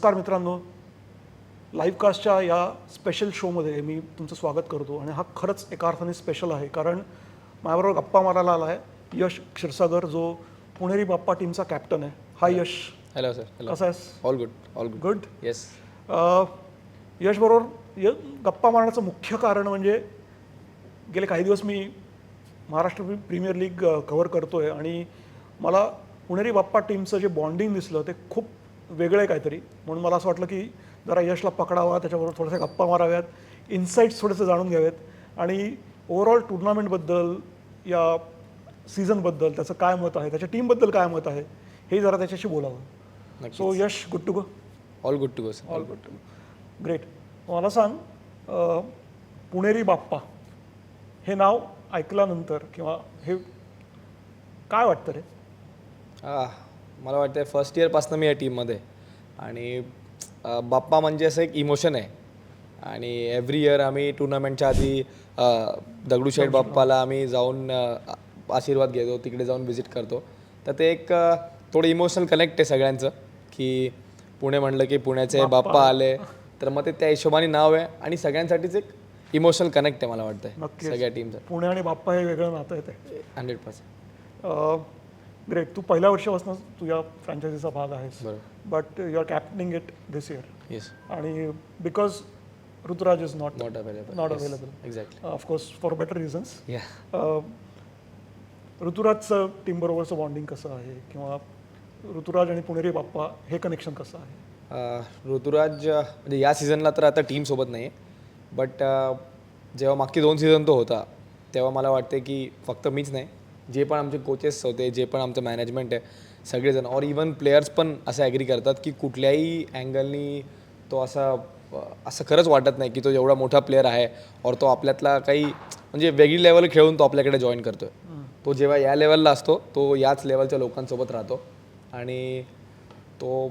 नमस्कार मित्रांनो. लाईव्ह कास्टच्या या स्पेशल शोमध्ये मी तुमचं स्वागत करतो आणि हा खरंच एका अर्थाने स्पेशल आहे. कारण माझ्याबरोबर गप्पा मारायला आला आहे यश क्षीरसागर जो पुणेरी बाप्पा टीमचा कॅप्टन आहे. Hi Yash. Hello sir hello कसा आहेस? All good all good good yes Yash बरोबर य गप्पा मारण्याचं मुख्य कारण म्हणजे गेले काही दिवस मी Maharashtra pre- premier league cover करतो आहे आणि मला पुणेरी बाप्पा टीमचं जे बॉन्डिंग दिसलं ते खूप वेगळं आहे काहीतरी. म्हणून मला असं वाटलं की जरा यशला पकडावा त्याच्याबरोबर थोड्याशा गप्पा माराव्यात इन्साईट्स थोडेसे जाणून घ्यावेत. आणि ओव्हरऑल टुर्नामेंटबद्दल या सीझनबद्दल त्याचं काय मत आहे त्याच्या टीमबद्दल काय मत आहे हे जरा त्याच्याशी बोलावं. So Yash good to go all good to go sir all good great मला सांग पुणेरी बाप्पा हे नाव ऐकल्यानंतर किंवा हे काय वाटतं रे? मला वाटतं फर्स्ट इयरपासून मी या टीममध्ये. आणि बाप्पा म्हणजे असं एक इमोशन आहे. आणि एव्हरी इयर आम्ही टुर्नामेंटच्या आधी दगडूशेठ बाप्पाला आम्ही जाऊन आशीर्वाद घेतो तिकडे जाऊन व्हिजिट करतो. तर ते एक थोडं इमोशनल कनेक्ट आहे सगळ्यांचं की पुणे म्हणलं की पुण्याचे बाप्पा. आले तर मग ते त्या हिशोबाने नाव आहे आणि सगळ्यांसाठीच एक इमोशनल कनेक्ट आहे मला वाटतं. सगळ्या टीमचं पुणे आणि बाप्पा हे वेगळं नातं आहे ते. हंड्रेड पर्सेंट ग्रेट तू पहिल्या वर्षापासून तू या फ्रँचायझीचा भाग आहेस. But you are captaining it this year yes आणि because Ruturaj is not not available not available exactly of course for better reasons ऋतुराजचं टीमबरोबरचं बॉन्डिंग कसं आहे? किंवा ऋतुराज आणि पुणेरी बाप्पा हे कनेक्शन कसं आहे? ऋतुराज अं, म्हणजे या सीझनला तर आता टीम सोबत नाही आहे बट जेव्हा मागचे दोन सीझन तो होता तेव्हा मला वाटते की फक्त मीच नाही. जे पण आमचे कोचेस होते जे पण आमचं मॅनेजमेंट आहे सगळेजण और इवन प्लेयर्स पण असं ॲग्री करतात की कुठल्याही अँगलनी तो असा असं खरंच वाटत नाही की तो एवढा मोठा प्लेअर आहे और तो आपल्यातला काही म्हणजे वेगळी लेवल खेळून तो आपल्याकडे जॉईन करतो तो जेव्हा या लेवलला असतो तो याच लेवलच्या लोकांसोबत राहतो आणि तो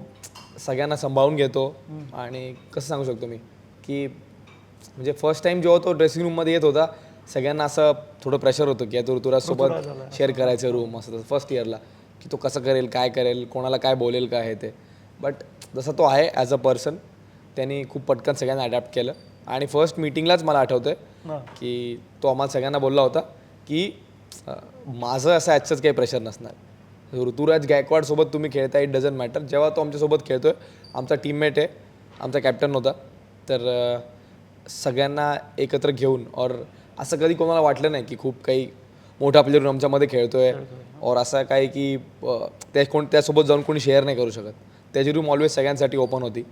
सगळ्यांना सांभाळून घेतो. आणि कसं सांगू शकतो मी? की म्हणजे फर्स्ट टाइम जेव्हा तो ड्रेसिंग रूममध्ये येत होता सगळ्यांना असं थोडं प्रेशर होतं की आता ऋतुराज सोबत शेअर करायचं रूम असं तसं फर्स्ट इयरला की तो कसं करेल काय करेल कोणाला काय बोलेल काय हे ते. बट जसा तो आहे ॲज अ पर्सन त्यांनी खूप पटकन सगळ्यांना अडॅप्ट केलं. आणि फर्स्ट मीटिंगलाच मला आठवतं की तो आम्हाला सगळ्यांना बोलला होता की माझं असं ॲचच काही प्रेशर नसणार. ऋतुराज गायकवाड सोबत तुम्ही खेळता इट डझंट मॅटर जेव्हा तो आमच्यासोबत खेळतोय आमचा टीममेट आहे आमचा कॅप्टन होता. तर सगळ्यांना एकत्र घेऊन और असं कधी कोणाला वाटलं नाही की खूप काही मोठा प्लेअर आमच्यामध्ये खेळतोय और असं काय की त्या कोण त्यासोबत जाऊन कोणी शेअर नाही करू शकत. त्याची रूम ऑलवेज सगळ्यांसाठी ओपन होती.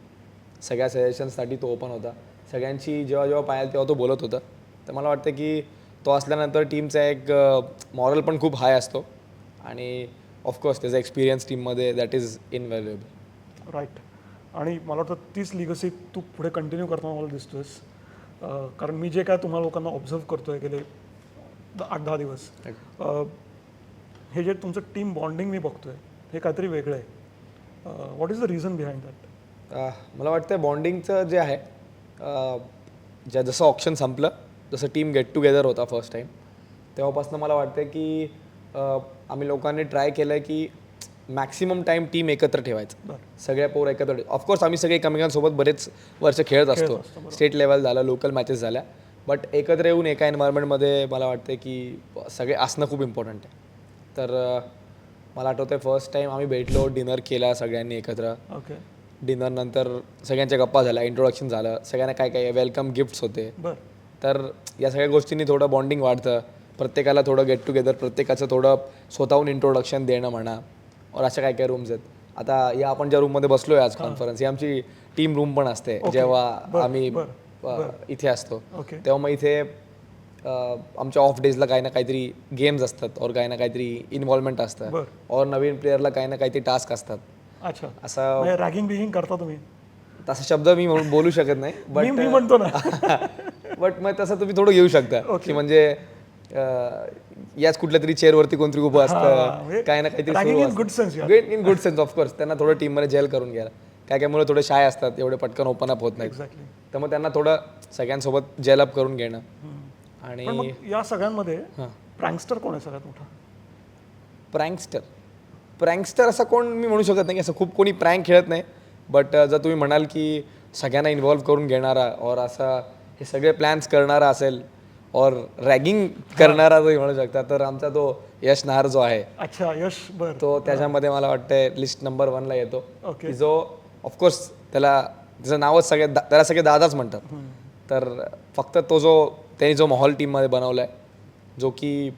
सगळ्या सजेशन्ससाठी तो ओपन होता. सगळ्यांची जेव्हा जेव्हा पाहायला तेव्हा तो बोलत होता. तर मला वाटतं की तो असल्यानंतर टीमचा एक मॉरल पण खूप हाय असतो. आणि ऑफकोर्स त्याचा एक्सपिरियन्स टीममध्ये दॅट इज इनव्हॅल्युएबल राईट आणि मला वाटतं तीच लिगसी तू पुढे कंटिन्यू करताना मला दिसतोयस. कारण मी जे काय तुम्हाला लोकांना ऑब्झर्व करतोय गेले द- आठ दहा दिवस हे जे तुमचं टीम बॉन्डिंग मी बघतोय हे काहीतरी वेगळं आहे. What is the reason behind that मला वाटतं बॉन्डिंगचं जे आहे ज्या जसं ऑप्शन संपलं जसं टीम गेट टुगेदर होता फर्स्ट टाईम तेव्हापासून मला वाटतं की आम्ही लोकांनी ट्राय केलं की मॅक्सिमम टाईम टीम एकत्र ठेवायचं. सगळ्या पोर एकत्र ऑफकोर्स आम्ही सगळे एकमेकांसोबत बरेच वर्ष खेळत असतो. स्टेट लेवल झालं लोकल मॅचेस झाल्या. बट एकत्र येऊन एका एन्व्हायरमेंटमध्ये मला वाटतं की सगळे असणं खूप इम्पॉर्टंट आहे. तर मला आठवतं आहे फर्स्ट टाईम आम्ही भेटलो डिनर केला सगळ्यांनी एकत्र. ओके डिनर नंतर सगळ्यांच्या गप्पा झाल्या इंट्रोडक्शन झालं. सगळ्यांना काय काय वेलकम गिफ्ट्स होते. तर या सगळ्या गोष्टींनी थोडं बॉन्डिंग वाढतं. प्रत्येकाला थोडं गेट टुगेदर प्रत्येकाचं थोडं स्वतःहून इंट्रोडक्शन देणं म्हणा. और अशा काय काय रूम्स आहेत. आता या आपण ज्या रूममध्ये बसलोय आज कॉन्फरन्स ही आमची टीम रूम पण असते. जेव्हा आम्ही इथे असतो. तेव्हा मग इथे आमच्या ऑफ डेजला काही ना काहीतरी गेम्स असतात और काही ना काहीतरी इन्व्हॉल्वमेंट असतं. और नवीन प्लेअरला काही ना काहीतरी टास्क असतात. अच्छा. असं रॅगिंग बिगिंग करता तुम्ही? तसा शब्द मी बोलू शकत नाही बट मी म्हणतो ना. बट मग तसं तुम्ही थोडं घेऊ शकता. की म्हणजे याच कुठल्या तरी चेअरवरती कोणतरी उभं म्हणजे असतं. काही ना काहीतरी. इन गुड सेन्स ऑफकोर्स त्यांना थोडं टीममध्ये जेल करून घ्यायला. काय काय मुलं थोडे शाय असतात एवढे पटकन ओपन अप होत एक्झॅक्टली तर मग त्यांना थोडं सगळ्यांसोबत जेल अप करून घेणं. आणि या सगळ्यांमध्ये प्रँगस्टर कोण आहे सगळ्यात मोठा? प्रँकस्टर प्रँकस्टर असं कोण मी म्हणू शकत नाही असं खूप कोणी प्रँक खेळत नाही. बट जर तुम्ही म्हणाल की सगळ्यांना इन्व्हॉल्व करून घेणारा और असा हे सगळे प्लॅन्स करणारा असेल और रॅगिंग करणारा तुम्ही म्हणू शकता तर आमचा तो यश नाहर जो आहे अच्छा यश बर. तो त्याच्यामध्ये मला वाटतं लिस्ट नंबर वनला येतो. की जो ऑफकोर्स त्याला त्याचं नावच सगळे त्याला सगळे दादाच म्हणतात. तर फक्त तो जो त्यांनी जो माहोल टीममध्ये बनवला आहे जो की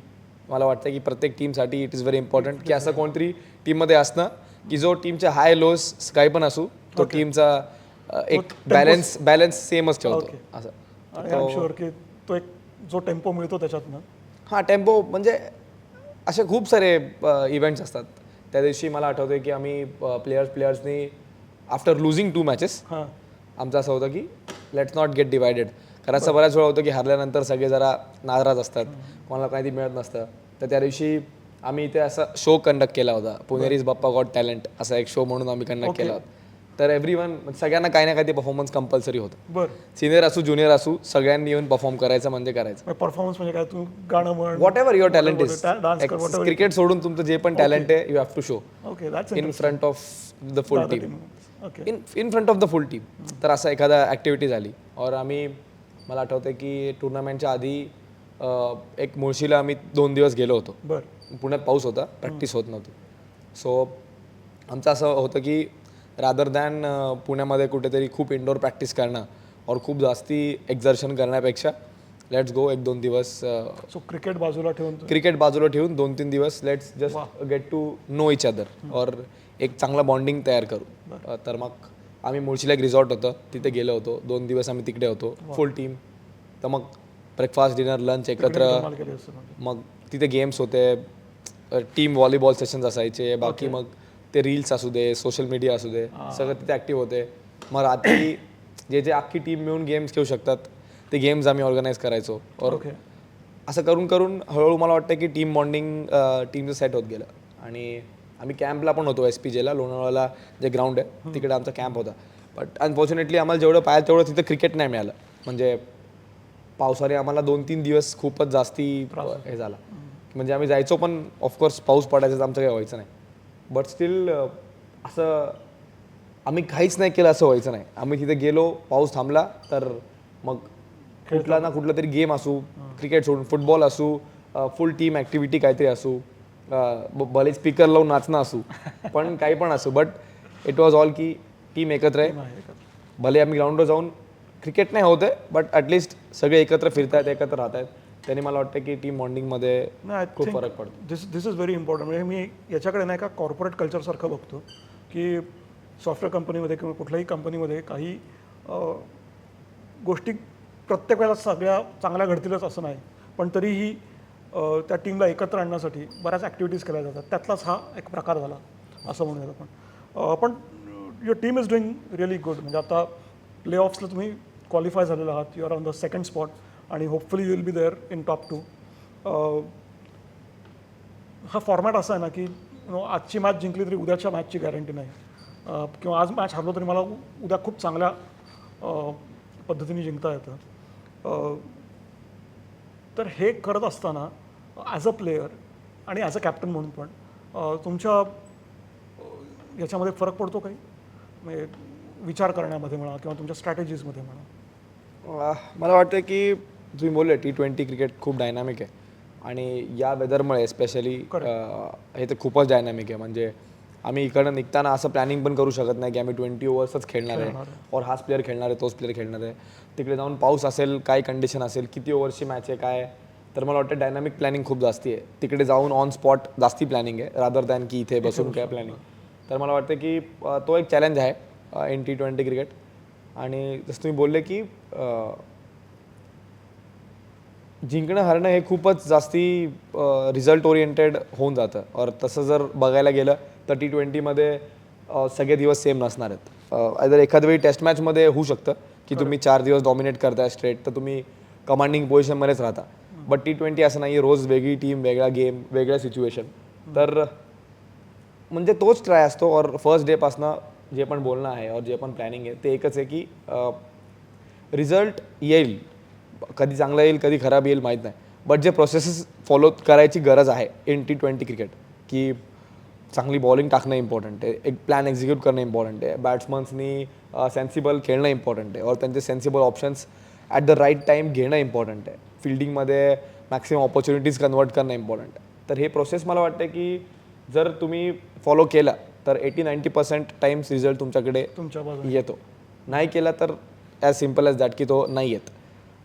मला वाटतं की प्रत्येक टीमसाठी इट इज व्हेरी इम्पॉर्टंट की असं कोणतरी टीममध्ये असणं की जो टीमच्या हाय लोज काही पण असू तो टीमचा एक बॅलन्स बॅलन्स सेमच ठेवतो. असं. तो एक जो टेम्पो मिळतो त्याच्यातनं. हां टेम्पो म्हणजे असे खूप सारे इव्हेंट्स असतात. त्या दिवशी मला आठवतं की आम्ही प्लेयर्स प्लेयर्सनी आफ्टर लुझिंग टू मॅचेस हां. आमचं असं होतं की लेट्स नॉट गेट डिवायडेड कारण असं बऱ्याच वेळा होतं की हरल्यानंतर सगळे जरा नाराज असतात. कोणाला काही मिळत नसतं. तर त्या दिवशी आम्ही इथे असा शो कंडक्ट केला होता. पुणेरीज बाप्पा गॉट टॅलेंट असा एक शो म्हणून आम्ही कंडक्ट केला होता. तर एव्हरी वन सगळ्यांना काही ना काही परफॉर्मन्स कंपल्सरी होतं. बर. सिनियर असू ज्युनियर असू सगळ्यांनी येऊन परफॉर्म करायचं म्हणजे करायचं. परफॉर्मन्स म्हणजे काय? तू गाणं म्हण whatever your talent is dance कर वॉट क्रिकेट सोडून तुमचं जे पण टॅलेंट आहे you have to show okay that's in front of the full team okay in in front of the full team तर असं एखादा ॲक्टिव्हिटी झाली. और आम्ही मला आठवतं की टुर्नामेंटच्या आधी अं, एक मुळशीला आम्ही दोन दिवस गेलो होतो. बर. पुण्यात पाऊस होता प्रॅक्टिस होत नव्हती. सो आमचं असं होतं की रादर दॅन पुण्यामध्ये कुठेतरी खूप इंडोर प्रॅक्टिस करणं और खूप जास्ती एक्झर्शन करण्यापेक्षा लेट्स गो एक दोन दिवस सो क्रिकेट बाजूला ठेवून क्रिकेट बाजूला ठेवून दोन तीन दिवस let's just get to know each other और एक चांगला बॉन्डिंग तयार करू. तर मग आम्ही मुळशीला एक रिसॉर्ट होतं तिथे गेलो होतो. दोन दिवस आम्ही तिकडे होतो. फुल टीम तर मग ब्रेकफास्ट डिनर लंच एकत्र. मग तिथे गेम्स होते. टीम व्हॉलीबॉल सेशन्स असायचे. बाकी मग ते रील्स असू दे सोशल मीडिया असू दे सगळं तिथे ॲक्टिव्ह होते. मग रात्री जे जे अख्खी टीम मिळून गेम्स खेळू शकतात ते गेम्स आम्ही ऑर्गनाईज करायचो. और ओके असं करून करून हळूहळू मला वाटतं की टीम बॉन्डिंग टीमचं सेट होत गेलं. आणि आम्ही कॅम्पला पण होतो एस पी जेला लोणावळ्याला जे ग्राउंड आहे तिकडे आमचा कॅम्प होता. बट अनफॉर्च्युनेटली आम्हाला जेवढं पाहिजे तेवढं तिथं क्रिकेट नाही मिळालं. म्हणजे पावसाने आम्हाला दोन तीन दिवस खूपच जास्ती हे झाला. म्हणजे आम्ही जायचो पण ऑफकोर्स पाऊस पडायचा तर आमचं काही व्हायचं नाही. बट स्टील असं आम्ही काहीच नाही केलं असं व्हायचं नाही. आम्ही तिथे गेलो पाऊस थांबला तर मग कुठला ना कुठला तरी गेम असू क्रिकेट सोडून फुटबॉल असू फुल टीम ॲक्टिव्हिटी काहीतरी असू भले स्पीकर लावून नाचणं असू पण काही पण असू. बट इट वॉज ऑल की टीम एकत्र आहे? भले आम्ही ग्राउंडवर जाऊन क्रिकेट नाही होत आहे बट ॲटलिस्ट सगळे एकत्र फिरतायत एकत्र राहत आहेत त्यांनी मला वाटतं की टीम बॉन्डिंगमध्ये नाही खूप फरक पडतो. This this is very important म्हणजे मी याच्याकडे नाही का कॉर्पोरेट कल्चरसारखं बघतो की सॉफ्टवेअर कंपनीमध्ये किंवा कुठल्याही कंपनीमध्ये काही गोष्टी प्रत्येक वेळेला सगळ्या चांगल्या घडतीलच असं नाही. पण तरीही त्या टीमला एकत्र आणण्यासाठी बऱ्याच ॲक्टिव्हिटीज केल्या जातात. त्यातलाच हा एक प्रकार झाला असं म्हणूयात आपण. पण your team is doing really good म्हणजे आता प्ले ऑफ्सला तुम्ही क्वालिफाय झालेला आहात. You are on the second spot आणि hopefully you will be there in top two हा फॉर्मॅट असा आहे ना की आजची मॅच जिंकली तरी उद्याच्या मॅचची गॅरंटी नाही. Uh, किंवा आज मॅच हरलो तरी मला उद्या खूप चांगल्या uh, पद्धतीने जिंकता येतं. Uh, तर हे करत असताना ॲज अ प्लेयर आणि ॲज अ कॅप्टन म्हणून पण तुमच्या याच्यामध्ये फरक पडतो काही? म्हणजे विचार करण्यामध्ये म्हणा किंवा तुमच्या स्ट्रॅटेजीजमध्ये म्हणा. मला वाटतं की तुम्ही बोलले टी ट्वेंटी क्रिकेट खूप डायनामिक आहे. आणि या वेदरमुळे स्पेशली हे तर खूपच डायनामिक आहे. म्हणजे आम्ही इकडं निघताना असं प्लॅनिंग पण करू शकत नाही की आम्ही ट्वेंटी ओव्हर्सच खेळणार आहे. और हाच प्लेअर खेळणार आहे तोच प्लेअर खेळणार आहे. तिकडे जाऊन पाऊस असेल काय कंडिशन असेल किती ओव्हरची मॅच आहे काय. तर मला वाटतं डायनामिक प्लॅनिंग खूप जास्ती आहे. तिकडे जाऊन ऑन स्पॉट जास्ती प्लॅनिंग आहे रादर दॅन की इथे बसून काय प्लॅनिंग तर मला वाटतं की तो एक चॅलेंज आहे इन टी ट्वेंटी क्रिकेट आणि जसं तुम्ही बोलले की जिंकणं हरणं हे खूपच जास्ती रिझल्ट ओरिएंटेड होऊन जातं. और तसं जर बघायला गेलं तर टी ट्वेंटीमध्ये सगळे दिवस सेम नसणार आहेत. आयदर एखाद्या वेळी टेस्ट मॅचमध्ये होऊ शकतं की तुम्ही चार दिवस डॉमिनेट करताय स्ट्रेट तर तुम्ही कमांडिंग पोझिशनमध्येच राहता. बट टी ट्वेंटी असं नाही रोज वेगळी टीम वेगळा गेम वेगळं सिच्युएशन तर म्हणजे तोच ट्राय असतो और फर्स्ट डेपासनं जे पण बोलणं आहे और जे पण प्लॅनिंग आहे ते एकच आहे की रिझल्ट येईल. कधी चांगला येईल कधी खराब येईल माहीत नाही. बट जे प्रोसेसेस फॉलो करायची गरज आहे इन टी ट्वेंटी क्रिकेट की चांगली बॉलिंग टाकणं इम्पॉर्टंट आहे एक प्लॅन एक्झिक्यूट करणं इम्पॉर्टंट आहे बॅट्समन्सनी सेन्सिबल खेळणं इम्पॉर्टंट आहे और त्यांचे sensible options at the right time घेणं इम्पॉर्टंट आहे. फिल्डिंगमध्ये मॅक्सिमम ऑपॉर्च्युनिटीज कन्वर्ट करणं इम्पॉर्टंट आहे. तर हे प्रोसेस मला वाटतं की जर तुम्ही फॉलो केला तर eighty ninety percent times result तुमच्याकडे तुमच्या येतो. नाही केला तर ॲज सिंपल ॲज दॅट की तो नाही येत.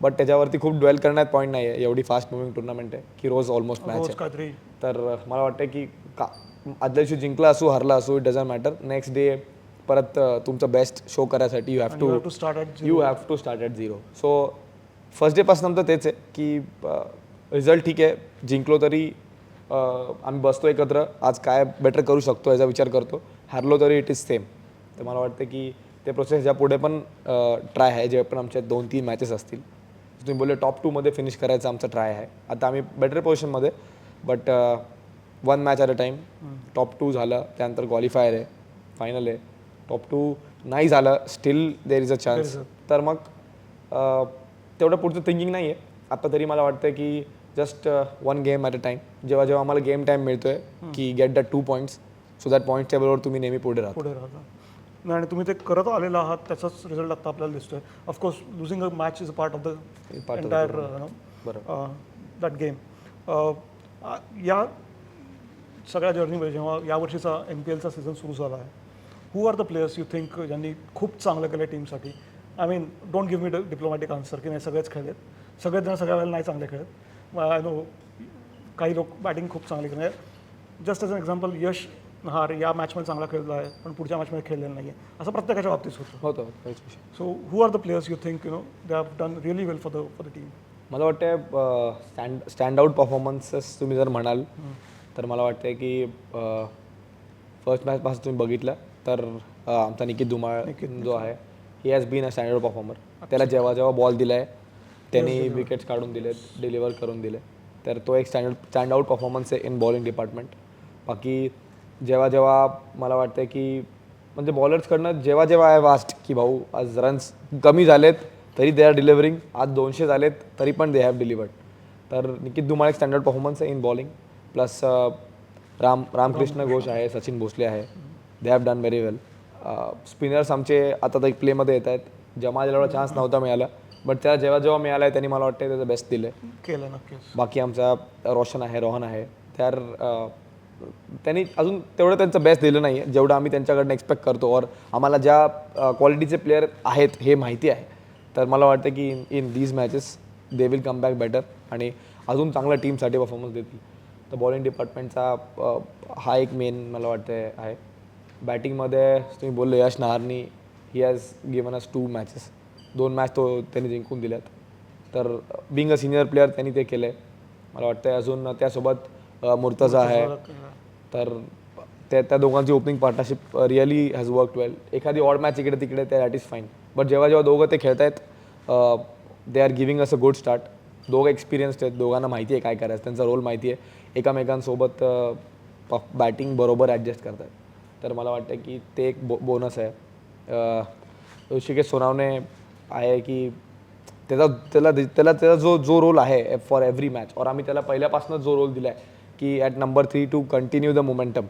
बट त्याच्यावरती खूप ड्वेल करण्यात पॉईंट नाही आहे एवढी फास्ट मुव्हिंग टुर्नामेंट आहे की रोज ऑलमोस्ट मॅच रोज आहे. काहीतरी. तर मला वाटतं की का आदल्या दिवशी जिंकला असू हरला असू it doesn't matter next day परत अं, तुमचं बेस्ट शो करायसाठी you have to to start at you have to start at zero so first डेपासून तर तेच आहे की रिझल्ट ठीक आहे. जिंकलो तरी अं, आम्ही बसतो एकत्र. आज काय बेटर करू शकतो याचा विचार करतो. हारलो तरी इट इज सेम तर मला वाटतं की ते प्रोसेस या पुढे पण ट्राय आहे जे पण आमच्या दोन तीन मॅचेस असतील तुम्ही बोलले टॉप टूमध्ये फिनिश करायचा आमचा ट्राय आहे. आता आम्ही better पोझिशनमध्ये but one match at a time top two झालं त्यानंतर क्वालिफायर आहे फायनल आहे. टॉप टू नाही झालं still there is a chance तर मग तेवढं पुढचं थिंकिंग नाही आहे आता तरी मला वाटतं की just one game at a time जेव्हा जेव्हा आम्हाला गेम टाईम मिळतोय की get the two points so that पॉईंटच्या बरोबर तुम्ही नेहमी पुढे राहता. पुढे राहता. आणि तुम्ही ते करत आलेला आहात त्याचाच रिझल्ट आता आपल्याला दिसतोय. Of course losing a match is a part of the entire that game या सगळ्या जर्नीमध्ये जेव्हा यावर्षीचा एम पी एलचा सीझन सुरू झाला आहे who are the players you think ज्यांनी खूप चांगलं केलं टीमसाठी I mean don't give me diplomatic answer की नाही सगळेच खेळलेत. सगळेच जण सगळ्या वेळेला नाही चांगले खेळत. आय नो काही लोक बॅटिंग खूप चांगली केली just as an example Yash Nahar या मॅचमध्ये चांगला खेळला आहे पण पुढच्या मॅचमध्ये खेळलेला नाही आहे असं प्रत्येकाच्या बाबतीत होतं. होतं काहीच विषय so who are the players you think you know they have done really well for the for the team मला वाटतं स्टँड स्टँड आउट परफॉर्मन्सेस तुम्ही जर म्हणाल तर मला वाटतं की फर्स्ट मॅचपासून तुम्ही बघितलं तर आमचा निकित धुमाळ जो आहे he has been a standard performer त्याला जेव्हा जेव्हा बॉल दिलाय त्यांनी विकेट्स काढून दिलेत डिलिव्हर करून दिले. तर तो एक स्टँडर्ड स्टँड आउट परफॉर्मन्स आहे इन बॉलिंग डिपार्टमेंट बाकी जेव्हा जेव्हा मला वाटतं की म्हणजे बॉलर्सकडनं जेव्हा जेव्हा आय वास्ट की भाऊ आज रन्स कमी झालेत तरी दे आर डिलिव्हरिंग आज दोनशे झालेत तरी पण दे हॅव डिलिव्हर्ड तर निकित धुमाळ एक स्टँडर्ड परफॉर्मन्स आहे in bowling plus Ram Ramkrishna Ghosh आहे सचिन भोसले आहे. They have done very well spinners आमचे आता तर प्लेमध्ये येत आहेत. जमाला एवढा चान्स नव्हता मिळाला. बट त्याला जेव्हा जेव्हा मिळाला आहे त्यांनी मला वाटतं त्याचं बेस्ट दिलं आहे केलं नक्कीच. बाकी आमचा रोशन आहे रोहन आहे. अ, त्यांनी अजून तेवढं त्यांचं बेस्ट दिलं नाही आहे जेवढं आम्ही त्यांच्याकडनं एक्सपेक्ट करतो. और आम्हाला ज्या क्वालिटीचे प्लेअर आहेत हे माहिती आहे. तर मला वाटतं की in in these matches they will come back better आणि अजून चांगल्या टीमसाठी परफॉर्मन्स देतील. तर बॉलिंग डिपार्टमेंटचा हा एक मेन मला वाटतं आहे. बॅटिंगमध्ये तुम्ही बोलले Yash नहारनी he has given us two matches दोन मॅच तो त्यांनी जिंकून दिल्यात. तर बिंग अ सिनियर प्लेअर त्यांनी ते केलं आहे मला वाटतं अजून त्यासोबत मुर्तजा आहे. तर त्या त्या दोघांची opening partnership really has work well एखादी ऑड मॅच इकडे तिकडे ते दॅट इज फाईन बट जेव्हा जेव्हा दोघं ते खेळत आहेत they are giving us a good start दोघं एक्सपिरियन्स्ड आहेत दोघांना माहिती आहे काय करायचं त्यांचा रोल माहिती आहे. एकामेकांसोबत बॅटिंग बरोबर ॲडजस्ट करतात. तर मला वाटतं की ते एक बो बोनस आहे. ऋषिकेश सोनावणे आहे की त्याचा त्याला त्याला त्याचा जो जो रोल आहे फॉर एव्हरी मॅच और आम्ही त्याला पहिल्यापासूनच जो रोल दिला आहे की at number three to continue the momentum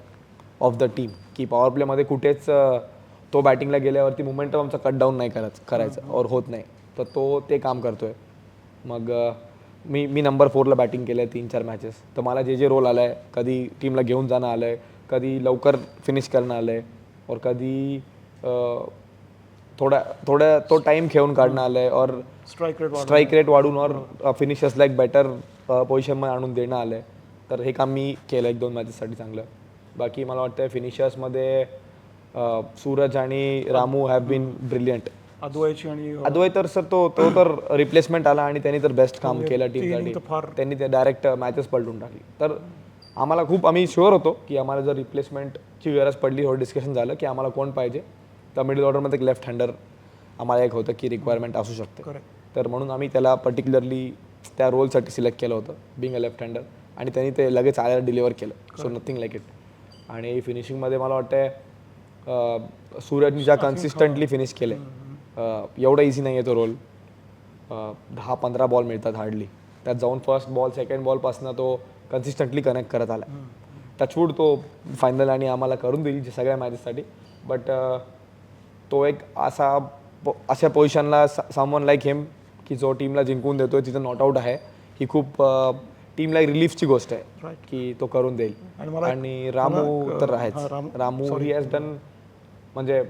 of the team की पॉवर प्लेमध्ये कुठेच तो बॅटिंगला गेल्यावरती मोमेंटम आमचा कट डाऊन नाही करायचं करायचं और होत नाही. तर तो ते काम करतोय. मग अ, मी मी नंबर फोरला बॅटिंग केलं आहे तीन चार मॅचेस तर मला जे जे रोल आलं आहे कधी टीमला घेऊन जाणं आलं आहे कधी लवकर फिनिश करणं आलं आहे और कधी थोडा थोडा तो टाईम खेळून काढणं आलं आहे और स्ट्राईक रेट स्ट्राईक रेट वाढून और फिनिशर्सला एक बेटर पोझिशनमध्ये आणून देणं आलं आहे तर हे काम मी केलं एक दोन मॅचेससाठी चांगलं. बाकी मला वाटतं फिनिशर्समध्ये सूरज आणि रामू हॅव बीन ब्रिलियंट अद्वैची आणि अद्वैत तर सर तो तो तर रिप्लेसमेंट आला आणि त्यांनी तर बेस्ट काम केलं inning तर टीमसाठी त्यांनी ते डायरेक्ट मॅचेस पलटून टाकली. तर आम्हाला खूप आम्ही शुअर होतो की आम्हाला जर रिप्लेसमेंटची गरज पडली थोडं डिस्कशन झालं की आम्हाला कोण पाहिजे तर मिडल ऑर्डरमध्ये एक लेफ्ट हँडर आम्हाला एक होतं की रिक्वायरमेंट असू शकते. तर म्हणून आम्ही त्याला पर्टिक्युलरली त्या रोलसाठी सिलेक्ट केलं होतं बिंग अ लेफ्ट हँडर आणि त्यांनी ते लगेच आल्याला डिलिव्हर केलं. सो नथिंग लाईक इट आणि फिनिशिंगमध्ये मला वाटतं सूरजनी ज्या कन्सिस्टंटली फिनिश केले एवढा इझी नाही आहे तो रोल दहा पंधरा बॉल मिळतात हार्डली त्यात जाऊन फर्स्ट बॉल सेकंड बॉलपासून तो कन्सिस्टंटली कनेक्ट करत आला टचवूड तो फायनल आणि आम्हाला करून देईल जे सगळ्या मॅचेससाठी बट तो एक असा प- अशा पोझिशनला सामवन लाईक हेम की जो टीमला जिंकून देतोय तिथं नॉट आऊट आहे. ही खूप टीमला एक रिलीफची गोष्ट आहे Right. की तो करून देईल. आणि मला आणि रामू मला, तर अं, आहेच. हा, राम-. ही हॅज डन म्हणजे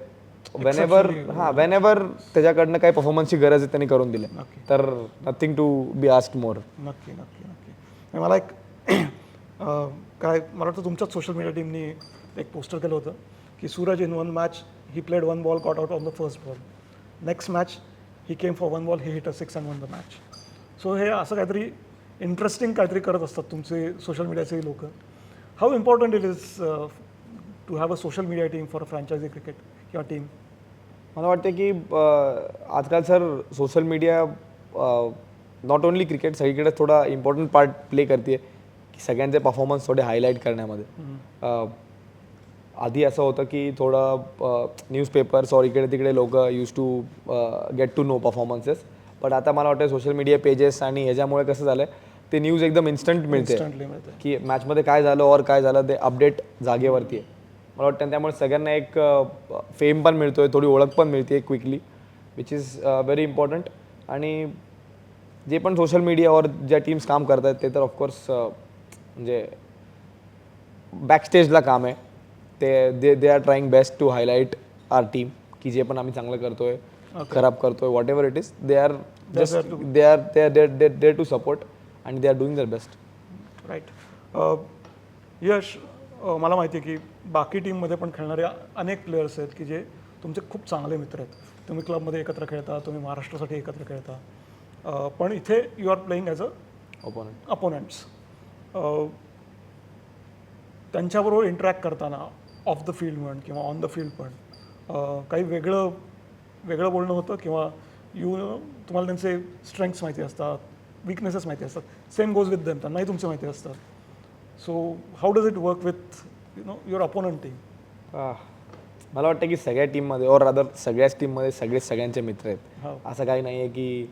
वेन एव्हर हां वेन एव्हर त्याच्याकडनं काही परफॉर्मन्सची गरज आहे त्यांनी करून दिले. नक्की. तर nothing to be asked more नक्की नक्की नक्की. आणि मला एक अं, काय मला वाटतं तुमच्याच सोशल मीडिया टीमनी एक पोस्टर केलं होतं की Suraj in one match he played one ball caught out on the first ball next match he came for one ball he hit a six and won the match so हे असं काहीतरी interesting काहीतरी करत असतात तुमचे social मीडियाचे लोक. How important it is to have a social media team for franchise cricket किंवा टीम मला वाटतं की आजकाल sir social media not only cricket सगळीकडे थोडा इम्पॉर्टंट पार्ट प्ले करते की सगळ्यांचे परफॉर्मन्स थोडे हायलाईट करण्यामध्ये. आधी असं होतं की थोडं न्यूजपेपर्स और इकडे तिकडे लोक use to get to know performances but आता मला वाटतं सोशल मीडिया पेजेस आणि ह्याच्यामुळे कसं झालं ते न्यूज एकदम इन्स्टंट मिळते. की मॅचमध्ये काय झालं और काय झालं ते अपडेट जागेवरती आहे. मला वाटतं त्यामुळे सगळ्यांना एक फेम पण मिळतोय थोडी ओळख पण मिळते quickly which is very important आणि जे पण सोशल मीडियावर ज्या टीम्स काम करतात ते तर ऑफकोर्स म्हणजे बॅकस्टेजला काम आहे. ते they they are trying best to highlight our team की जे पण आम्ही चांगलं करतोय. खराब करतोय whatever it is they are just they are they are they they to support आणि they are doing their best right Yash मला माहिती आहे की बाकी टीममध्ये पण खेळणारे अनेक प्लेयर्स आहेत की जे तुमचे खूप चांगले मित्र आहेत. तुम्ही क्लबमध्ये एकत्र खेळता तुम्ही महाराष्ट्रासाठी एकत्र खेळता. पण इथे you are playing as a opponent opponents त्यांच्याबरोबर इंटरॅक्ट करताना ऑफ द फील्ड म्हण किंवा ऑन द फील्ड पण काही वेगळं वेगळं बोलणं होतं किंवा यू तुम्हाला त्यांचे स्ट्रेंथ्स माहिती असतात विकनेसेस माहिती असतात. सेम गोज विथ देम त्यांनाही तुमचे माहिती असतात. So how does it work with you know your opponent team मला वाटतं की सगळ्या टीममध्ये और रादर सगळ्याच टीममध्ये सगळे सगळ्यांचे मित्र आहेत. हो. असं काही नाही आहे की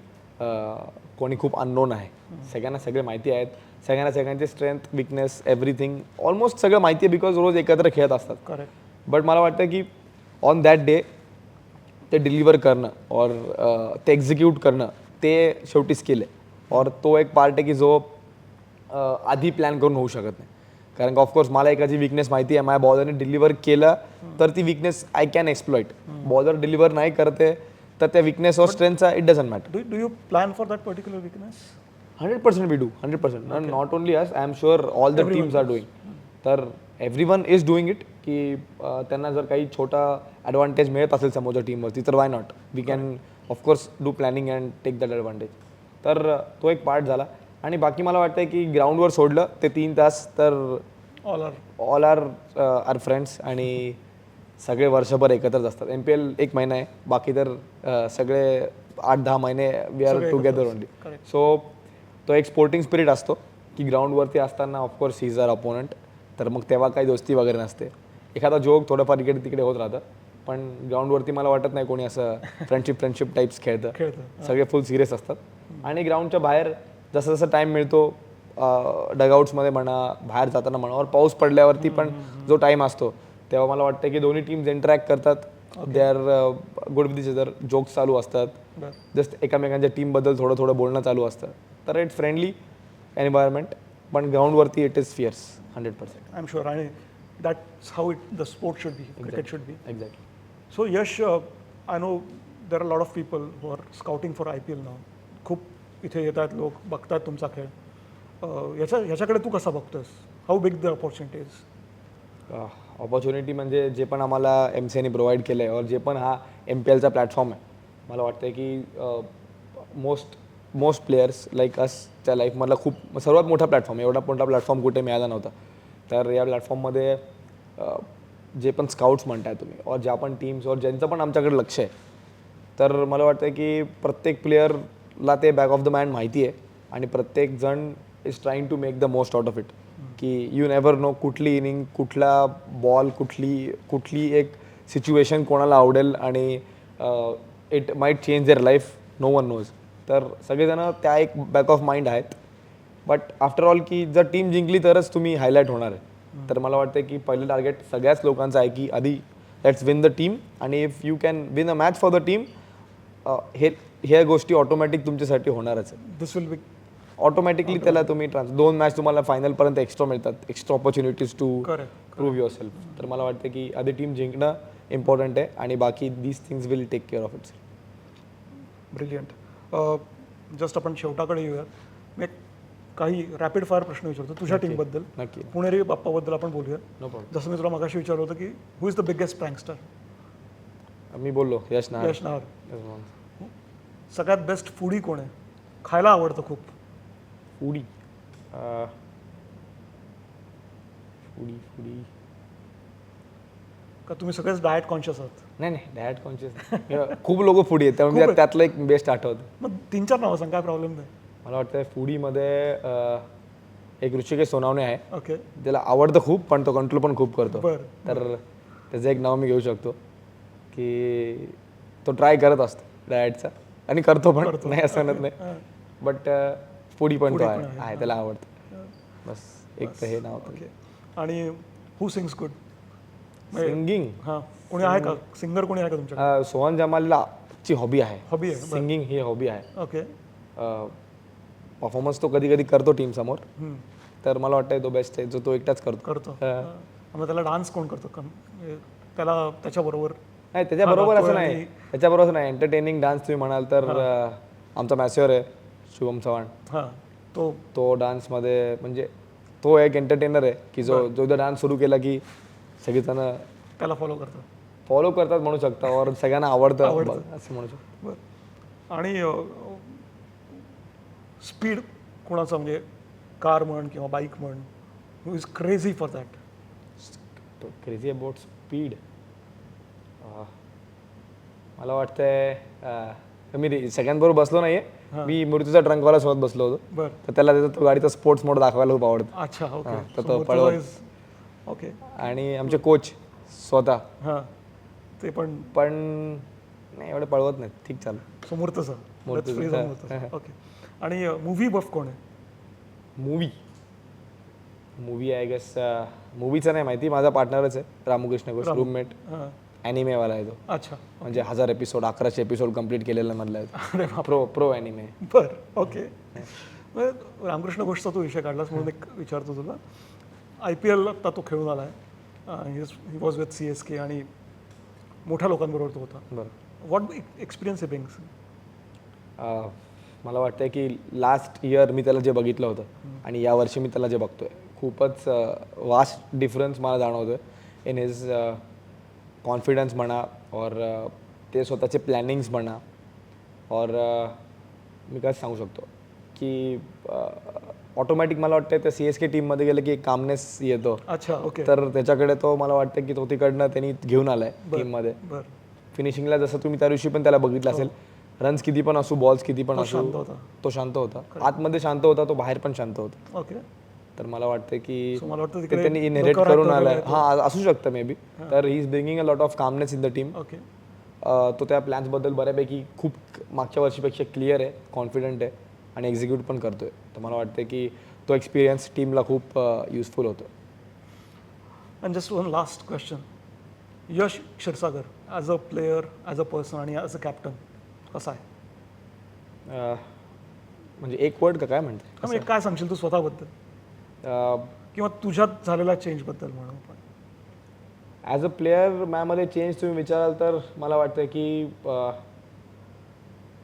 कोणी खूप अननोन आहे. सगळ्यांना सगळे माहिती आहेत. सगळ्यांना सगळ्यांचे स्ट्रेंथ विकनेस एव्हरीथिंग ऑलमोस्ट सगळं माहिती आहे बिकॉज रोज एकत्र खेळत असतात. करेक्ट बट मला वाटतं की ऑन दॅट डे ते डिलिव्हर करणं और ते एक्झिक्यूट करणं ते शेवटी स्किल आहे. और तो एक पार्ट आहे की जो अं, आधी प्लॅन करून होऊ शकत नाही. कारण की ऑफकोर्स मला एकाची विकनेस माहिती आहे माझ्या बॉलरने डिलिव्हर केलं तर ती weakness I can exploit bowler deliver नाही करते तर त्या विकनेस और स्ट्रेंथचा it doesn't matter do do you plan for that particular weakness hundred percent we do hundred percent not only us I am sure all the teams are doing तर every one is doing it की त्यांना जर काही छोटा advantage मिळत असेल समोरच्या टीमवरती तर why not we can of course do planning and take that advantage तर तो एक पार्ट झाला. आणि बाकी मला वाटतं की ग्राउंडवर सोडलं ते तीन तास तर all are all are our friends आणि सगळे वर्षभर एकत्रच असतात. एम पी एल एक महिना आहे बाकी तर सगळे आठ दहा महिने we are together only. So तो एक स्पोर्टिंग स्पिरिट असतो की ग्राउंडवरती असताना ऑफकोर्स इज आर अपोनंट तर मग तेव्हा काही दोस्ती वगैरे नसते. एखादा जोक थोडंफार इकडे तिकडे होत राहतं. पण ग्राउंडवरती मला वाटत नाही कोणी असं फ्रेंडशिप फ्रेंडशिप टाईप्स खेळतं. सगळे फुल सिरियस असतात. आणि ग्राउंडच्या बाहेर जसं जसं टाईम मिळतो डगआउट्समध्ये म्हणा बाहेर जाताना म्हणा और पाऊस पडल्यावरती पण जो टाईम असतो तेव्हा मला वाटतं की दोन्ही टीम्स इंटरॅक्ट करतात. They are good with each jokes चालू असतात. जस्ट एकमेकांच्या टीमबद्दल थोडं थोडं बोलणं चालू असतं. तर इट फ्रेंडली एन्व्हायरमेंट पण ग्राउंडवरती it is fierce hundred percent I am sure आणि that's how it the sport should be cricket should be exactly so Yash I know there are lot of people who are scouting for I P L नाव खूप इथे येतात लोक बघतात तुमचा खेळ. अं, याच्या ह्याच्याकडे तू कसा बघतोस how big the opportunities opportunity म्हणजे जे पण आम्हाला एम सी एने प्रोव्हाइड केलं आहे और जे पण हा एम पी एलचा प्लॅटफॉर्म आहे मला वाटतं की मोस्ट मोस्ट प्लेयर्स लाईक असच्या लाईफमधला खूप सर्वात मोठा प्लॅटफॉर्म एवढा मोठा प्लॅटफॉर्म कुठे मिळाला नव्हता. तर या प्लॅटफॉर्ममध्ये जे पण स्काउट्स म्हणताय तुम्ही और ज्या पण टीम्स और ज्यांचं पण आमच्याकडे लक्ष आहे तर मला वाटतं की प्रत्येक प्लेअरला ते बॅक ऑफ द मॅन माहिती आहे आणि प्रत्येक जण is trying to make the most out of it की यू नेवर नो कुठली इनिंग कुठला बॉल कुठली कुठली एक सिच्युएशन कोणाला आवडेल आणि it might change their life no one knows तर सगळेजण त्या एक बॅक ऑफ माइंड आहेत. बट आफ्टर ऑल की जर टीम जिंकली तरच तुम्ही हायलाईट होणार आहे. तर मला वाटतं की पहिलं टार्गेट सगळ्याच लोकांचं आहे की आधी let's win the team and if you can win a match for the team हे ह्या गोष्टी ऑटोमॅटिक तुमच्यासाठी होणारच आहे. दिस विल बी ऑटोमॅटिकली त्याला तुम्ही ट्रान्स दोन मॅच तुम्हाला फायनलपर्यंत एक्स्ट्रा मिळतात. Extra opportunities to prove your self तर मला वाटतं की आधी टीम जिंकणं इम्पॉर्टंट आहे. आणि बाकी these things will take care of it's brilliant just आपण शेवटाकडे येऊया. मी एक काही रॅपिड फायर प्रश्न विचारतो तुझ्या टीमबद्दल नक्की. पुणेरी बाप्पाबद्दल आपण बोलूया. जसं मी तुला मगाशी विचारलं होतं की who is the biggest prankster मी बोललो यश नाहर यश नाहर सगळ्यात बेस्ट फूडी कोण आहे? खायला आवडतं खूप. फुडी फुडी फुडी का तुम्ही सगळेच डाएट कॉन्शियस आहात? नाही नाही डॅड कॉन्शियस खूप लोक फुडी आहेत त्यामुळे मला त्यातलं एक बेस्ट आठवतं. मग तीन चार नावं सांग काय प्रॉब्लेम नाही. मला वाटतं फुडीमध्ये अं, एक ऋषिकेश सोनावणे आहे. ओके त्याला आवडतं खूप पण तो कंट्रोल पण खूप करतो. बरं तर त्याचं एक नाव मी घेऊ शकतो की तो ट्राय करत असतो डायटचा आणि करतो पण नाही असं म्हणत नाही. बट फुडी पण तो आहे. आहे. त्याला आवडतं. बस एक तर हे नाव ओके आणि हू सिंग्स गुड सिंगिंग हां. कोणी आहे का? सिंगर कोणी आहे का तुमच्या सोहन जमालला ची हॉबी आहे. हॉबी आहे सिंगिंग ही हॉबी आहे. ओके परफॉर्मन्स तो कधी कधी करतो टीम समोर. हम्म, तर मला वाटतं तो बेस्ट आहे जो तो एकटाच करतो. करतो. हा. हां. मग त्याला डान्स कोण करतो? कम- म्हणजे त्याला त्याच्याबरोबर नाही त्याच्याबरोबर असं नाही. त्याच्याबरोबर असं नाही. एंटरटेनिंग डान्स तुम्ही म्हणाल तर अं, आमचा मॅस्युअर आहे शुभम चव्हाण. हां. तो तो डान्समध्ये म्हणजे तो एक एंटरटेनर आहे की जो जो डान्स सुरू केला की सगळीजण त्याला फॉलो करतो फॉलो करतात म्हणू शकता और सगळ्यांना आवडतं. बघ, असं म्हणू शकतो. बरं. आणि स्पीड कोणाचं म्हणजे कार म्हण किंवा बाईक म्हण who is crazy for that crazy about speed मला वाटतंय अं, मी रे- सगळ्यांबरोबर बसलो नाहीये. मी मृत्यूचा ट्रंकवाला सोबत बसलो होतो. बरं. तर त्याला त्याचा तो गाडीचा स्पोर्ट्स मोड दाखवायला खूप आवडतं. अच्छा ओके हां, तर तो पळवत. ओके आणि आमचे कोच स्वतः. हां. ते पण. पण नाही एवढे पळवत नाहीत. ठीक चालू हां, हां. ओके आणि मूवी बफ कोण आहे? मूवी मूवी आय गेस मूवीचं नाही माहिती. माझा पार्टनरच आहे. रामकृष्ण घोष रूममेट हां. ॲनिमेवाला आहे तो. अच्छा. म्हणजे हजार एपिसोड अकराशे एपिसोड कंप्लीट केलेला मधला आहे तो. प्रो प्रो ॲनिमे बर. ओके मग रामकृष्ण घोषचा तू विषय काढलास म्हणून एक विचारतो तुला. आय पी एल आता तो खेळून आला आहे. He was with C S K आणि मोठ्या लोकांबरोबर तो होता. बरं. व्हॉट एक्सपिरियन्स आहे बिंग्स मला वाटतं की लास्ट इयर मी त्याला जे बघितलं होतं आणि या वर्षी मी त्याला जे बघतोय खूपच वास्ट डिफरन्स मला जाणवतोय. इन हिज कॉन्फिडन्स म्हणा और ते स्वतःचे प्लॅनिंग्स म्हणा और मी काय सांगू शकतो की ऑटोमॅटिक मला वाटतं त्या सी एस के टीममध्ये गेलं की एक कामनेस येतो. अच्छा ओके तर त्याच्याकडे तो मला वाटतं की तो तिकडनं त्यांनी घेऊन आलाय टीममध्ये फिनिशिंगला जसं तुम्ही त्या दिवशी पण त्याला बघितलं असेल रन्स किती पण असू बॉल्स किती पण असू तो शांत होता. आतमध्ये शांत होता तो बाहेर पण शांत होता. ओके. तर मला वाटतं की त्यांनी इनहेरिट करून आलाय. हा असू शकतं मे बी तर he is bringing a lot of calmness in the team okay तो त्या प्लॅन्सबद्दल बऱ्यापैकी खूप मागच्या वर्षीपेक्षा क्लिअर आहे कॉन्फिडंट आहे. आणि एक्झिक्यूट पण करतोय. तर मला वाटतं की तो एक्सपिरियन्स टीमला खूप युजफुल होतो and just one last question Yash Kshirsagar as a player as a person आणि ॲज अ कॅप्टन कसा आहे? म्हणजे एक वर्ड का काय म्हणते म्हणजे काय सांगशील तू स्वतःबद्दल? किंवा तुझ्यात झालेल्या चेंजबद्दल म्हणून आपण ॲज अ प्लेअर मॅमध्ये चेंज तुम्ही विचाराल तर मला वाटतं की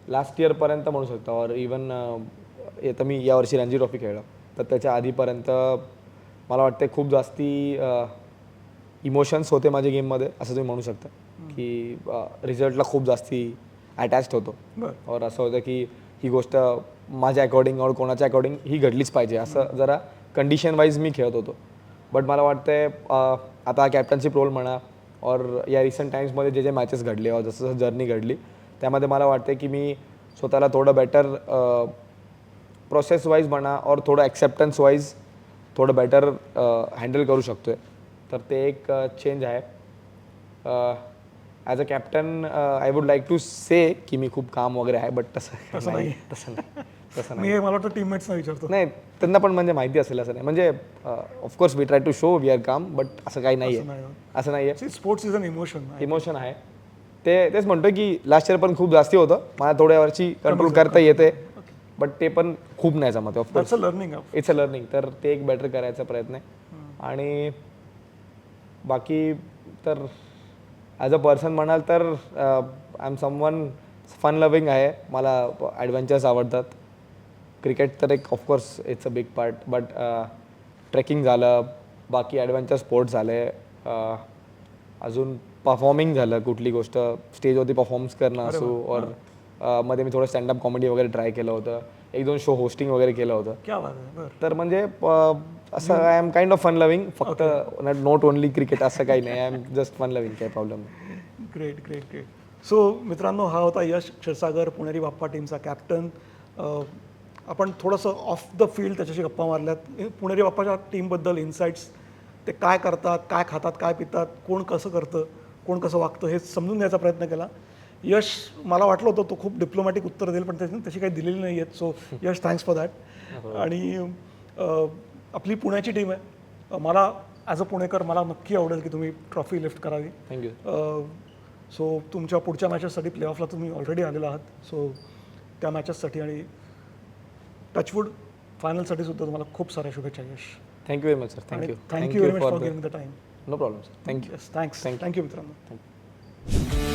लास्ट इयरपर्यंत म्हणू शकता. और इवन आता मी यावर्षी रणजी ट्रॉफी खेळलो. तर त्याच्या आधीपर्यंत मला वाटते खूप जास्ती इमोशन्स होते माझ्या गेममध्ये असं तुम्ही म्हणू शकता. की रिझल्टला खूप जास्ती अटॅच्ड होतो. और असं होतं की ही गोष्ट माझ्या अकॉर्डिंग और कोणाच्या अकॉर्डिंग ही घडलीच पाहिजे. असं जरा कंडिशन वाईज मी खेळत होतो. बट मला वाटतंय आता कॅप्टनशिप रोल म्हणा और या रिसेंट टाईम्समध्ये जे जे मॅचेस घडले और जसं जसं जर्नी घडली त्यामध्ये मला वाटतं की मी स्वतःला थोडं बेटर प्रोसेस वाईज म्हणा और थोडं ॲक्सेप्टन्स वाईज थोडं बेटर हँडल करू शकतो आहे तर ते एक चेंज आहे. As a captain I would like to say की मी खूप काम वगैरे आहे बट तसं तसं नाही. तसं नाही. तसं नाही. मी मला वाटतं टीममेट्सना विचारतो. नाही त्यांना पण म्हणजे माहिती असेल असं नाही. म्हणजे of course we try to show we are calm but असं काही नाही. आहे असं नाही आहे sports is an emotion emotion आहे. ते तेच म्हणतो की लास्ट इयर पण खूप जास्ती होतं. मला थोड्या वर्षी कंट्रोल करता येते. बट ते पण खूप नाही जमत of course learning it's a learning तर ते एक बेटर करायचा प्रयत्न आहे. आणि बाकी तर ॲज अ पर्सन म्हणाल तर I am someone fun loving आहे. मला ॲडव्हेंचर्स आवडतात. क्रिकेट तर एक of course it's a big part but trekking झालं. बाकी ॲडव्हेंचर स्पोर्ट्स झाले. अजून परफॉर्मिंग झालं कुठली गोष्ट स्टेजवरती परफॉर्म्स करणं असो और अ, मध्ये मी थोडं स्टँडअप कॉमेडी वगैरे ट्राय केलं होतं. एक दोन शो होस्टिंग वगैरे केलं होतं. क्या बात आहे. बरं. तर म्हणजे अ, असं I am kind of fun loving फक्त नॉट ओनली क्रिकेट असं काही नाही. I am just fun loving काही प्रॉब्लेम नाही. ग्रेट ग्रेट ग्रेट सो मित्रांनो हा होता यश क्षीरसागर पुणेरी बाप्पा टीमचा कॅप्टन आपण थोडंसं ऑफ द फील्ड त्याच्याशी गप्पा मारल्यात. हे पुणेरी बाप्पाच्या टीमबद्दल इन्साइट्स ते काय करतात काय खातात काय पितात कोण कसं करतं कोण कसं वागतं हे समजून घ्यायचा प्रयत्न केला. यश मला वाटलं होतं तो खूप डिप्लोमॅटिक उत्तर देईल पण त्याची तशी काही दिलेली नाही आहेत. So Yash thanks for that आणि आपली पुण्याची टीम आहे. मला ॲज अ पुणेकर मला नक्की आवडेल की तुम्ही ट्रॉफी लिफ्ट करावी. थँक्यू सो तुमच्या पुढच्या मॅचेससाठी प्लेऑफला तुम्ही ऑलरेडी आलेला आहात. सो त्या मॅचेससाठी आणि टचवूड फायनलसाठी सुद्धा तुम्हाला खूप साऱ्या शुभेच्छा यश. Thank you very much sir thank you thank you very much for giving the No problem, sir. Thank you. Yes, thanks. Thank you, Thank you Thank you.